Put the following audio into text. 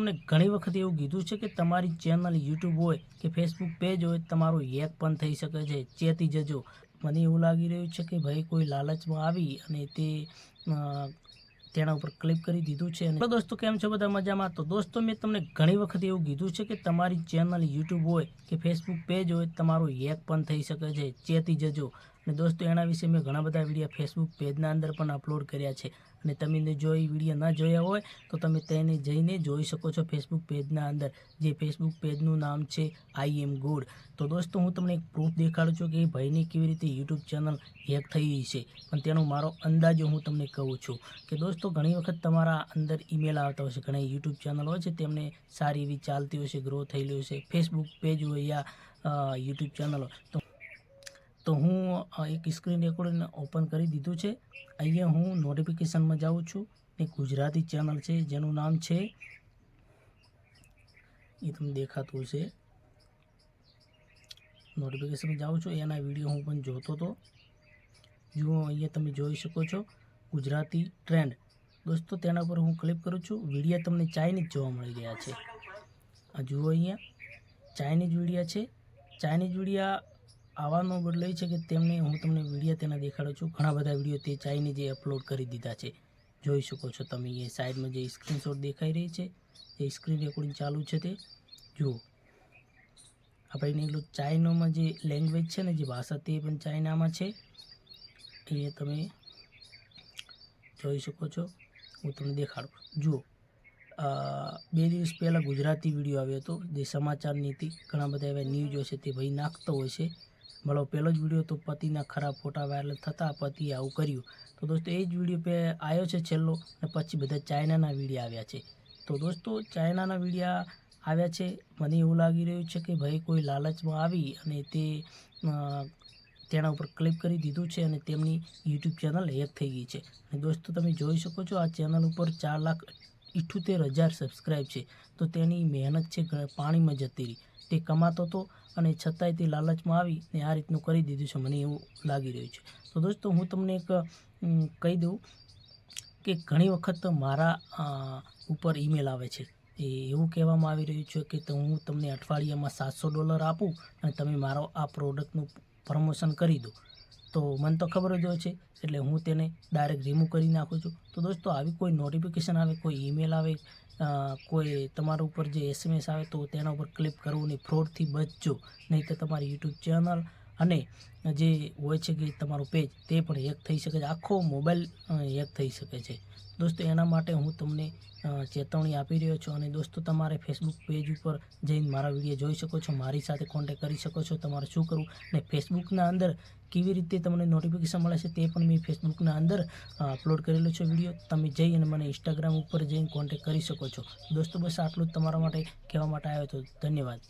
તમને ઘણી વખત એવું કીધું છે કે તમારી ચેનલ યુટ્યુબ હોય કે ફેસબુક પેજ હોય, તમારું હેક પણ થઈ શકે છે, ચેતી જજો. મને એવું લાગી રહ્યું છે કે ભાઈ કોઈ લાલચમાં આવી અને તે તેના ઉપર ક્લિક કરી દીધું છે. અને દોસ્તો, કેમ છો? બધા મજામાં? તો દોસ્તો, મેં તમને ઘણી વખત એવું કીધું છે કે તમારી ચેનલ યુટ્યુબ હોય કે ફેસબુક પેજ હોય, તમારું હેક પણ થઈ શકે છે, ચેતી જજો. અને દોસ્તો, એના વિશે મેં ઘણા બધા વીડિયો ફેસબુક પેજના અંદર પણ અપલોડ કર્યા છે. અને તમે જો એ વીડિયો ન જોયા હોય, તો તમે તેને જઈને જોઈ શકો છો ફેસબુક પેજના અંદર, જે ફેસબુક પેજનું નામ છે આઈ એમ ગુડ તો દોસ્તો, હું તમને એક પ્રૂફ દેખાડું છું કે એ ભાઈની કેવી રીતે યુટ્યુબ ચેનલ હેક થઈ છે. પણ તેનો મારો અંદાજો હું તમને કહું છું કે દોસ્તો, ઘણી વખત તમારા અંદર ઈમેલ આવતા હોય છે. ઘણા યુટ્યુબ ચેનલ હોય છે, તેમને સારી એવી ચાલતી હોય છે ગ્રો થયેલી હોય છે. ફેસબુક પેજ હોય યા યુટ્યુબ ચેનલ હોય. તો તો હું એક સ્ક્રીન રેકોર્ડને ઓપન કરી દીધું છે. અહીંયા હું નોટિફિકેશનમાં જાઉં છું એક ગુજરાતી ચેનલ છે, જેનું નામ છે, એ તમને દેખાતું છે નોટિફિકેશનમાં જાઉં છું, એના વીડિયો હું પણ જોતો હતો જુઓ, અહીંયા તમે જોઈ શકો છો ગુજરાતી ટ્રેન્ડ દોસ્તો, તેના પર હું ક્લિક કરું છું. વિડીયા તમને ચાઇનીઝ જોવા મળી રહ્યા છે. આ જુઓ અહીંયા ચાઇનીઝ વિડીયા છે. ચાઇનીઝ વિડીયા આવવાનો બદલે છે કે તેમને હું તમને વીડિયો તેના દેખાડું છું. ઘણા બધા વીડિયો તે ચાઈને જે અપલોડ કરી દીધા છે. જોઈ શકો છો તમે એ સાઈડમાં જે સ્ક્રીનશોટ દેખાઈ રહી છે, એ સ્ક્રીન રેકોર્ડિંગ ચાલુ છે તે. જુઓ. આપણે એટલું ચાઇનોમાં જે લેંગ્વેજ છે ને, જે ભાષા તે પણ ચાઇનામાં છે. એ તમે જોઈ શકો છો. હું તમને દેખાડું. જુઓ. બે દિવસ પહેલાં ગુજરાતી વીડિયો આવ્યો હતો, જે સમાચાર નીતિ, ઘણા બધા એવા ન્યૂઝો છે તે ભાઈ નાખતો હોય છે. મળો પહેલો જ વીડિયો તો પતિના ખરાબ ફોટા વાયરલ થતા પતિએ આવું કર્યું. તો દોસ્તો, એ જ વીડિયો પે આવ્યો છે છેલ્લો અને પછી બધા ચાઇનાના વિડીયા આવ્યા છે. તો દોસ્તો, ચાઇનાના વિડીયા આવ્યા છે. મને એવું લાગી રહ્યું છે કે ભાઈ કોઈ લાલચમાં આવી અને તે તેના ઉપર ક્લિક કરી દીધું છે અને તેમની યુટ્યુબ ચેનલ હેક થઈ ગઈ છે. અને દોસ્તો, તમે જોઈ શકો છો આ ચેનલ ઉપર ચાર લાખ ઇઠ્ઠોતેર હજાર સબસ્ક્રાઈબ છે. તો તેની મહેનત છે પાણીમાં જતી રહી. તે કમાતો હતો અને છતાંય તે લાલચમાં આવી ને આ રીતનું કરી દીધું છે. મને એવું લાગી રહ્યું છે. તો દોસ્તો, હું તમને એક કહી દઉં કે ઘણી વખત મારા ઉપર ઈમેલ આવે છે. એ એવું કહેવામાં આવી રહ્યું છે કે હું તમને અઠવાડિયામાં સાતસો ડોલર આપું અને તમે મારો આ પ્રોડક્ટનું પ્રમોશન કરી દો. તો મને તો ખબર જ હોય છે, એટલે હું તેને ડાયરેક્ટ રિમૂવ કરી નાખું છું. તો દોસ્તો, આવી કોઈ નોટિફિકેશન આવે, કોઈ ઈમેલ આવે કોઈ તમારા ઉપર જે એસએમએસ આવે, તો તેના ઉપર ક્લિક કરવું નહીં ફ્રોડથી બચજો. નહીં તો તમારી યુટ્યુબ ચેનલ અને જે હોય છે કે તમારું પેજ તે પણ હેક થઈ શકે છે. આખો મોબાઈલ હેક થઈ શકે છે. દોસ્તો, એના માટે હું તમને ચેતવણી આપી રહ્યો છું અને દોસ્તો, તમારે ફેસબુક પેજ ઉપર જઈને મારા વીડિયો જોઈ શકો છો, મારી સાથે કોન્ટેક્ટ કરી શકો છો, તમારે શું કરવું અને ફેસબુકના અંદર કેવી રીતે તમને નોટિફિકેશન મળે છે, તે પણ મેં ફેસબુકના અંદર અપલોડ કરેલો છે વીડિયો તમે જઈ અને મને ઇન્સ્ટાગ્રામ ઉપર જઈને કોન્ટેક્ટ કરી શકો છો. દોસ્તો, બસ આટલું જ તમારા માટે કહેવા માટે આવ્યો હતો. ધન્યવાદ.